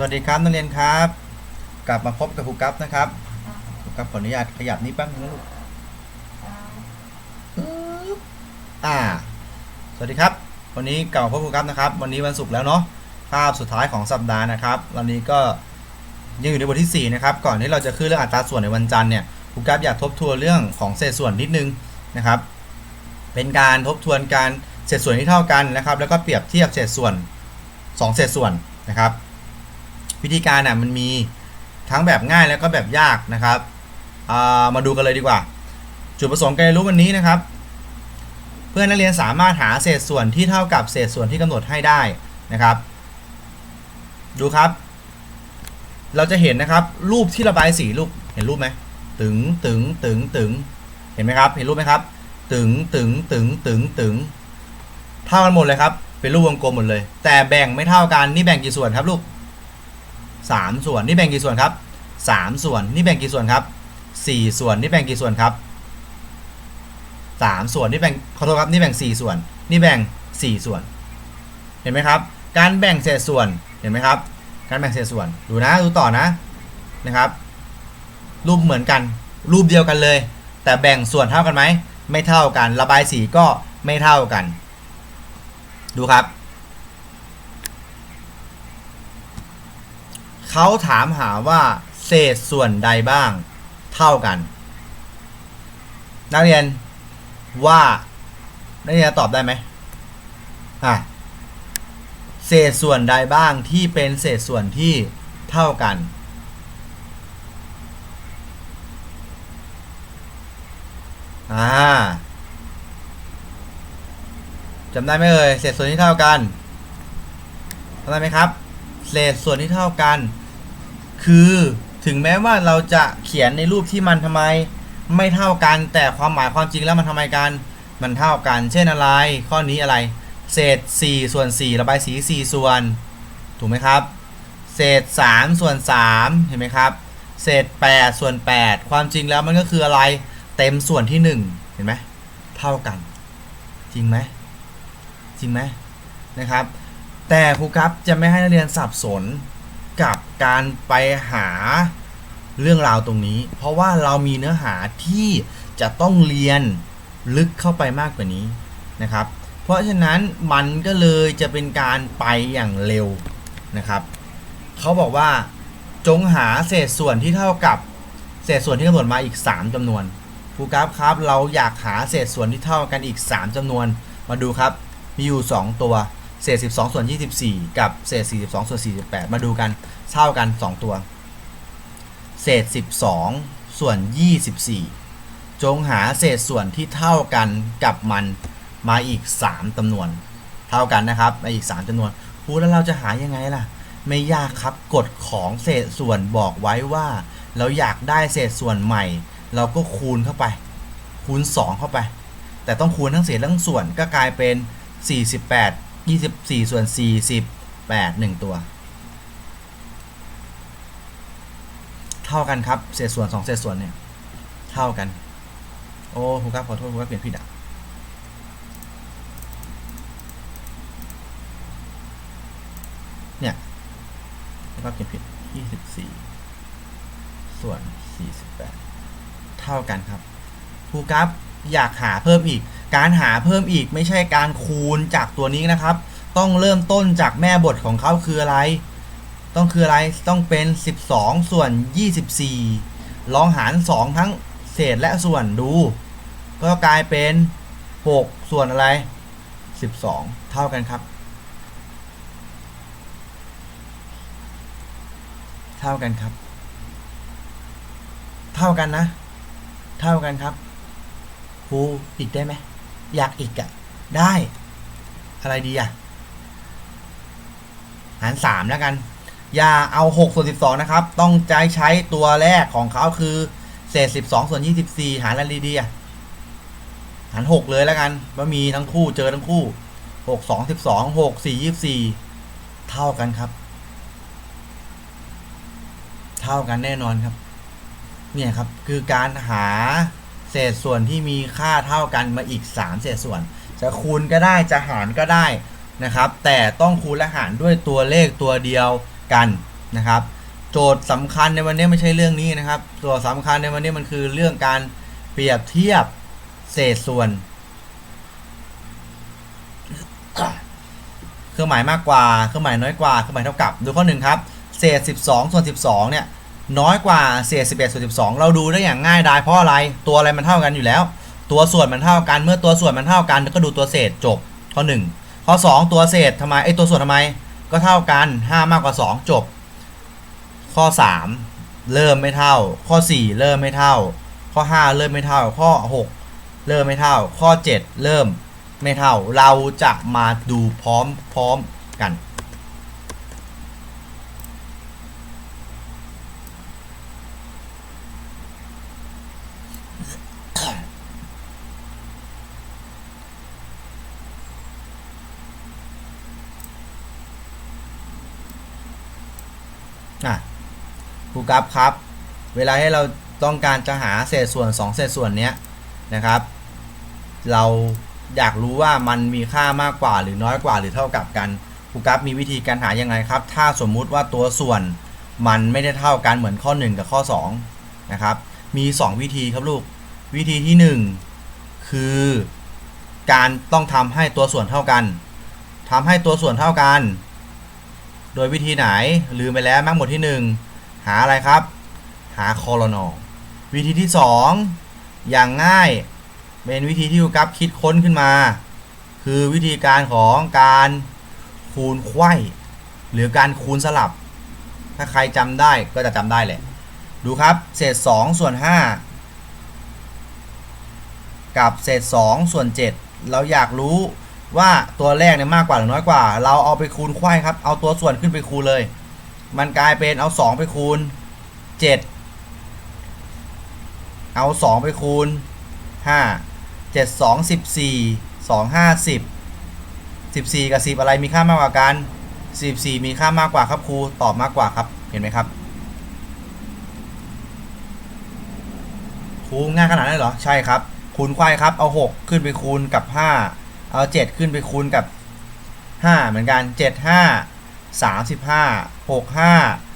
สวัสดีครับนักเรียนครับ กลับมาพบกับครูกัฟนะครับครูกัฟขออนุญาตขยับนี้แป๊บนึงนะลูกอ่า สวัสดีครับ วันนี้กลับมาพบครูกัฟนะครับ วันนี้วันศุกร์แล้วเนาะภาพสุดท้ายของสัปดาห์นะครับวันนี้ก็ยังอยู่ในบทที่ 4 นะครับ ก่อนที่เราจะขึ้นเรื่องอัตราส่วนในวันจันทร์เนี่ยครูกัฟอยากทบทวนเรื่องของเศษส่วนนิดนึงนะครับ เป็นการทบทวนการเศษส่วนที่เท่ากันนะครับ แล้วก็เปรียบเทียบเศษส่วนสองเศษส่วนนะครับ วิธีการน่ะมันมีทั้งแบบง่ายแล้วก็แบบยากนะครับามาดูกันเลยดีกว่า จุดประสงค์การเรียนรู้วันนี้นะครับ เพื่อนนักเรียนสามารถหาเศษส่วนที่เท่ากับเศษส่วนที่กำหนดให้ได้นะครับ ดูครับ เราจะเห็นนะครับ รูปที่ระบายสีรูปเห็นรูปไหมตึงตึงตึงตึงเห็นไหมครับ เห็นรูปไหมครับ ตึงตึงตึงตึงตึงเท่ากันหมดเลยครับ เป็นรูปวงกลมหมดเลย แต่แบ่งไม่เท่ากันนี่แบ่งกี่ส่วนครับลูก สามส่วนนี่แบ่งกี่ส่วนครับสามส่วนนี่แบ่งกี่ส่วนครับสี่ส่วนนี่แบ่งกี่ส่วนครับสามส่วนนี่แบ่งขอโทษครับนี่แบ่งสี่ส่วน นี่แบ่งสี่ส่วน เห็นไหมครับ การแบ่งเศษส่วนเห็นไหมครับ การแบ่งเศษส่วนดูนะดูต่อนะนะครับ รูปเหมือนกันรูปเดียวกันเลย แต่แบ่งส่วนเท่ากันไหมไม่เท่ากัน ระบายสีก็ไม่เท่ากัน ดูครับ เขาถามหาว่าเศษส่วนใดบ้างเท่ากัน นักเรียนว่านักเรียนตอบได้ไหมอะเศษส่วนใดบ้างที่เป็นเศษส่วนที่เท่ากัน อ่าจำได้ไหมเอ่ยเศษส่วนที่เท่ากันจำได้ไหมครับ เศษส่วนที่เท่ากัน คือถึงแม้ว่าเราจะเขียนในรูปที่มันทำไม ไม่เท่ากัน แต่ความหมายความจริงแล้วมันทำไมกัน มันเท่ากัน เช่นอะไร ข้อนี้อะไร เศษ 4 ส่วน 4 ระบายสี 4 ส่วน ถูกไหมครับ เศษ 3 ส่วน 3 เห็นไหมครับ เศษ 8 ส่วน 8 ความจริงแล้วมันก็คืออะไร เต็มส่วนที่ 1 เห็นไหมเท่ากัน จริงไหม จริงไหมนะครับ แต่ครูครับจะไม่ให้นักเรียนสับสน การไปหาเรื่องราวตรงนี้ เพราะว่าเรามีเนื้อหาที่จะต้องเรียนลึกเข้าไปมากกว่านี้นะครับ เพราะฉะนั้นมันก็เลยจะเป็นการไปอย่างเร็วนะครับเขาบอกว่าจงหาเศษส่วนที่เท่ากับเศษส่วนที่กำหนดมาอีก 3จำนวนครูกราฟครับ เราอยากหาเศษส่วนที่เท่ากันอีก 3จำนวน มาดูครับ มีอยู่ 2 ตัว เศษ 12 ส่วน 24 กับเศษ 42 ส่วน 48 มาดูกันเท่ากัน 2 ตัว เศษ 12 ส่วน 24 จงหาเศษส่วนที่เท่ากันกับมันมาอีก 3จำนวน เท่ากันนะครับมาอีก 3จำนวนพูดแล้วเราจะหายังไงล่ะ ไม่ยากครับกฎของเศษส่วนบอกไว้ว่า เราอยากได้เศษส่วนใหม่ เราก็คูณเข้าไป คูณ 2 เข้าไป แต่ต้องคูณทั้งเศษทั้งส่วนก็กลายเป็น 48 24ส่วน48 1ตัว เท่ากันครับเศษส่วน2เศษส่วนเนี่ย เท่ากัน โอ้ครูครับขอโทษครูครับเปลี่ยนผิดอะเนี่ยครูครับเปลี่ยนผิด 24 ส่วน 48 เท่ากันครับครูครับอยากหาเพิ่มอีก การหาเพิ่มอีกไม่ใช่การคูณจากตัวนี้นะครับ ต้องเริ่มต้นจากแม่บทของเขาคืออะไร ต้องคืออะไรต้องเป็น 12 ส่วน 24 ลองหาร 2 ทั้งเศษและส่วนดู ก็กลายเป็น 6 ส่วนอะไร 12 เท่ากันครับ เท่ากันครับ เท่ากันนะ เท่ากันครับครูอีกได้ไหม อยากอีกอะ่ะได้ อะไรดีอะ่ะหารสามแล้วกัน อย่าเอา6ส่วน12นะครับ ต้องใจใช้ตัวแรกของเขาคือ เศษ12ส่วน24หารอะไรดีอะหาร6เลยแล้วกันว่ามีทั้งคู่เจอทั้งคู่6 2 12 6 4 24เท่ากันครับ เท่ากันแน่นอนครับ เนี่ยครับคือการหา เศษส่วนที่มีค่าเท่ากันมาอีก 3 เศษส่วน จะคูณก็ได้จะหารก็ได้นะครับ แต่ต้องคูณและหารด้วยตัวเลขตัวเดียวกันนะครับ โจทย์สำคัญในวันนี้ไม่ใช่เรื่องนี้นะครับโจทย์สำคัญในวันนี้มันคือเรื่องการเปรียบเทียบเศษส่วน เครื่องหมายมากกว่า เครื่องหมายน้อยกว่า เครื่องหมายเท่ากับ ดูข้อหนึ่งครับ เศษ 12 ส่วน 12 เนี่ย น้อยกว่าเศษ11ส่วน12 เราดูได้อย่างง่ายดายเพราะอะไร ตัวอะไรมันเท่ากันอยู่แล้ว ตัวส่วนมันเท่ากัน เมื่อตัวส่วนมันเท่ากัน ก็ดูตัวเศษจบ ข้อ 1 ข้อ 2 ตัวเศษทำไมไอ้ตัวส่วนทำไม ก็เท่ากัน 5 มากกว่า 2 จบ ข้อ 3 เริ่มไม่เท่า ข้อ 4 เริ่มไม่เท่า ข้อ 5 เริ่มไม่เท่า ข้อ 6 เริ่มไม่เท่า ข้อ 7 เริ่มไม่เท่า เราจะมาดูพร้อมพร้อมกัน อะ ครูกัฟครับ เวลาให้เราต้องการจะหาเศษส่วน 2 เศษส่วนเนี้ยนะครับ เราอยากรู้ว่ามันมีค่ามากกว่าหรือน้อยกว่าหรือเท่ากับกันครูกัฟมีวิธีการหายังไงครับ ถ้าสมมุติว่าตัวส่วนมันไม่ได้เท่ากันเหมือนข้อ 1 กับข้อ2นะครับมี 2 วิธีครับลูกวิธีที่ 1 คือการต้องทำให้ตัวส่วนเท่ากันทำให้ตัวส่วนเท่ากัน โดยวิธีไหนลืมไปแล้วมักหมดที่ 1 หาอะไรครับ หาคอรนอวิธีที่ 2 อย่างง่ายเป็นวิธีที่ครูกัฟคิดค้นขึ้นมา คือวิธีการของการคูณไขว้หรือการคูณสลับ ถ้าใครจำได้ก็จะจำได้แหละ ดูครับ เศษ 2 ส่วน 5 กับเศษ 2 ส่วน 7 เราอยากรู้ว่าตัวแรกเนี่ยมากกว่าหรือน้อยกว่า เราเอาไปคูณไขว้ครับ เอาตัวส่วนขึ้นไปคูณเลย มันกลายเป็นเอา 2 ไปคูณ 7 เอา 2 ไปคูณ 5 7 2 14 2 5 10 14 กับ 10 อะไรมีค่ามากกว่ากัน 14 มีค่ามากกว่าครับครูตอบมากกว่าครับเห็นไหมครับครูง่ายขนาดนั้นเหรอใช่ครับ คูณไขว้ครับเอา 6 ขึ้นไปคูณกับ 5 เอา 7 ขึ้นไปคูณกับ 5 เหมือนกัน 7 5 35 6 5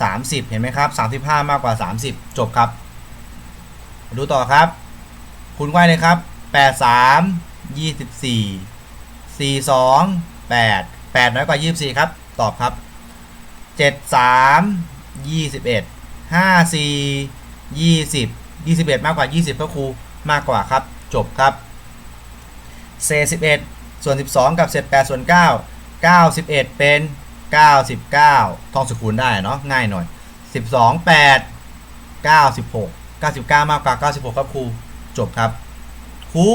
30 เห็นไหมครับ 35 มากกว่า 30 จบครับ ดูต่อครับคูณไว้เลยครับ 8 3 24 4 2 8 8 น้อยกว่า 24 ครับ ตอบครับ 7 3 21 5 4 20 21 มากกว่า 20ก็ครูมากกว่าครับ จบครับเศษ11 ส่วน 12 กับเศษ8ส่วน 9 91 เป็น 99 ท่องสกุลได้เนาะง่ายหน่อย 12 8 96 99 มากกว่า 96 ครับครูจบครับครู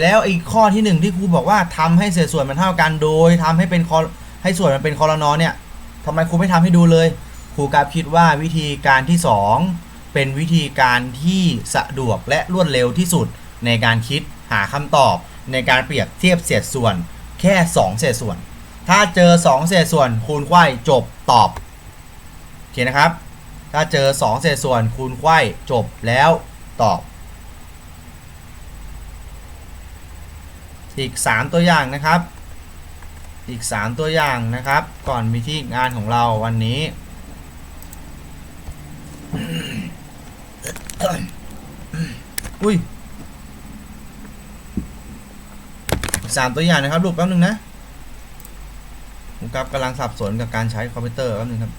แล้วอีกข้อที่หนึ่งที่ครูบอกว่าทำให้เศษส่วนมันเท่ากันโดยทำให้เป็นคอให้ส่วนมันเป็นคอรนอเนี่ยทำไมครูไม่ทำให้ดูเลย ครูกราฟคิดว่าวิธีการที่สองเป็นวิธีการที่สะดวกและรวดเร็วที่สุด ในการคิดหาคำตอบ ในการเปรียบเทียบเศษส่วน แค่ 2 เศษส่วน ถ้าเจอ 2 เศษส่วนคูณไขว้จบตอบโอเคนะครับ ถ้าเจอ 2 เศษส่วนคูณไขว้จบแล้วตอบ อีก 3 ตัวอย่างนะครับ อีก 3 ตัวอย่างนะครับ ก่อนมีที่งานของเราวันนี้อุ้ยอีก3ตัวอย่างนะครับลูกแป๊บนึงนะ ผมกับกำลังสับสนกับการใช้คอมพิวเตอร์แป๊บนึงครับ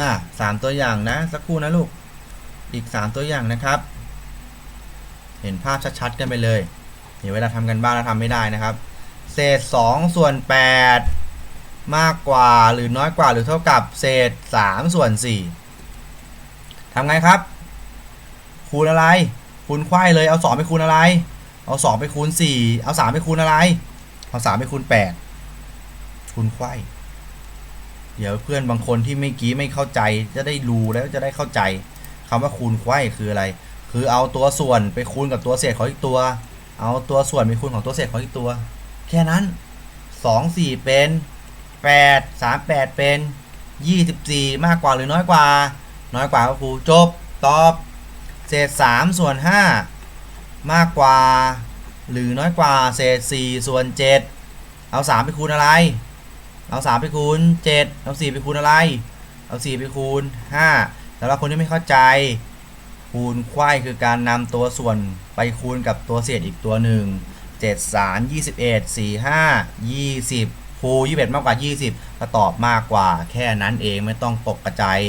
อ่าสามตัวอย่างนะ สักครู่นะลูก อีก3ตัวอย่างนะครับ เห็นภาพชัดๆกันไปเลยเดี๋ยวเวลาทำกันบ้านแล้วทำไม่ได้นะครับ เศษ2ส่วน8มากกว่าหรือน้อยกว่าหรือเท่ากับเศษ3ส่วน4ทำไงครับคูณอะไร คูณไขว้เลยเอา2ไปคูณอะไร เอา2ไปคูณ4เอา3ไปคูณอะไร เอา3ไปคูณ8 คูณไข้เดี๋ยวเพื่อนบางคนที่ไม่กี้ไม่เข้าใจจะได้รู้แล้วจะได้เข้าใจคำว่าคูณไข้คืออะไร คือเอาตัวส่วนไปคูณกับตัวเศษของอีกตัว เอาตัวส่วนไปคูณของตัวเศษของอีกตัว แค่นั้น2 4เป็น8 3 8เป็น24มากกว่าหรือน้อยกว่า น้อยกว่าก็ครูจบตอบเศษ3ส่วน5มากกว่า หรือน้อยกว่าเศษ4ส่วน7เอา3ไปคูณอะไร เอาสามไปคูณเจ็ดเอาสี่ไปคูณอะไร เอาสี่ไปคูณห้าสำหรับคนที่ไม่เข้าใจ คูณไขว้คือการนำตัวส่วนไปคูณกับตัวเศษอีกตัวหนึ่งเจ็ดสามยี่สิบเอ็ดสี่ห้ายี่สิบคูณยี่สิบเอ็ดมากกว่ายี่สิบก็ตอบมากกว่า แค่นั้นเองไม่ต้องตกกระจาย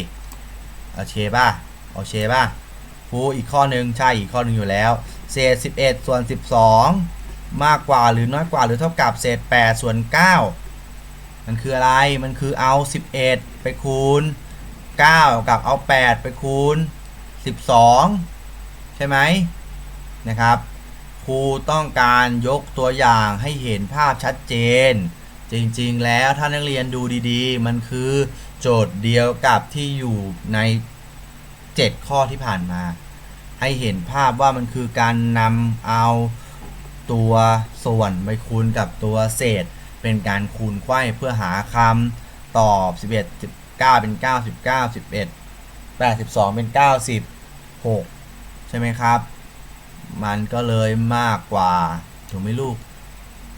เอาเชป่ะเอาเชป่ะคูณอีกข้อหนึ่งใช่อีกข้อหนึ่งอยู่แล้ว เศษสิบเอ็ดส่วนสิบสองมากกว่าหรือน้อยกว่าหรือเท่ากับเศษแปดส่วนเก้า มันคืออะไร มันคือเอา 11 ไปคูณ 9 กับเอา 8 ไปคูณ 12 ใช่ไหมนะครับ ครูต้องการยกตัวอย่างให้เห็นภาพชัดเจน จริงๆ แล้วถ้านักเรียนดูดีๆ มันคือโจทย์เดียวกับที่อยู่ใน 7 ข้อที่ผ่านมา ให้เห็นภาพว่ามันคือการนำเอาตัวส่วนไปคูณกับตัวเศษ เป็นการคูณไขว้เพื่อหาคำตอบ 11 19 เป็น99 11 82 เป็น96ใช่ไหมครับ มันก็เลยมากกว่า ถูกไหมลูก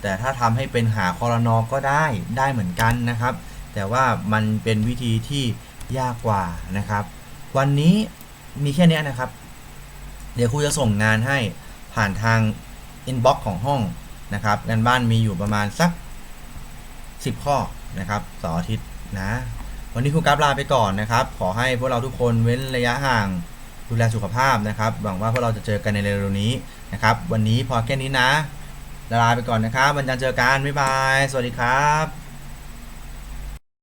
แต่ถ้าทำให้เป็นหาคอรนอก็ได้ได้เหมือนกันนะครับ แต่ว่ามันเป็นวิธีที่ยากกว่านะครับ วันนี้มีแค่นี้นะครับ เดี๋ยวครูจะส่งงานให้ผ่านทาง inbox ของห้องนะครับงานบ้านมีอยู่ประมาณสัก 10 ข้อนะครับเสาร์อาทิตย์นะ วันนี้ครูกราฟลาไปก่อนนะครับ ขอให้พวกเราทุกคนเว้นระยะห่างดูแลสุขภาพนะครับ หวังว่าพวกเราจะเจอกันในเร็วๆนี้นะครับ วันนี้พอแค่นี้นะลาไปก่อนนะครับวันจันทร์เจอกันบ๊ายบาย สวัสดีครับ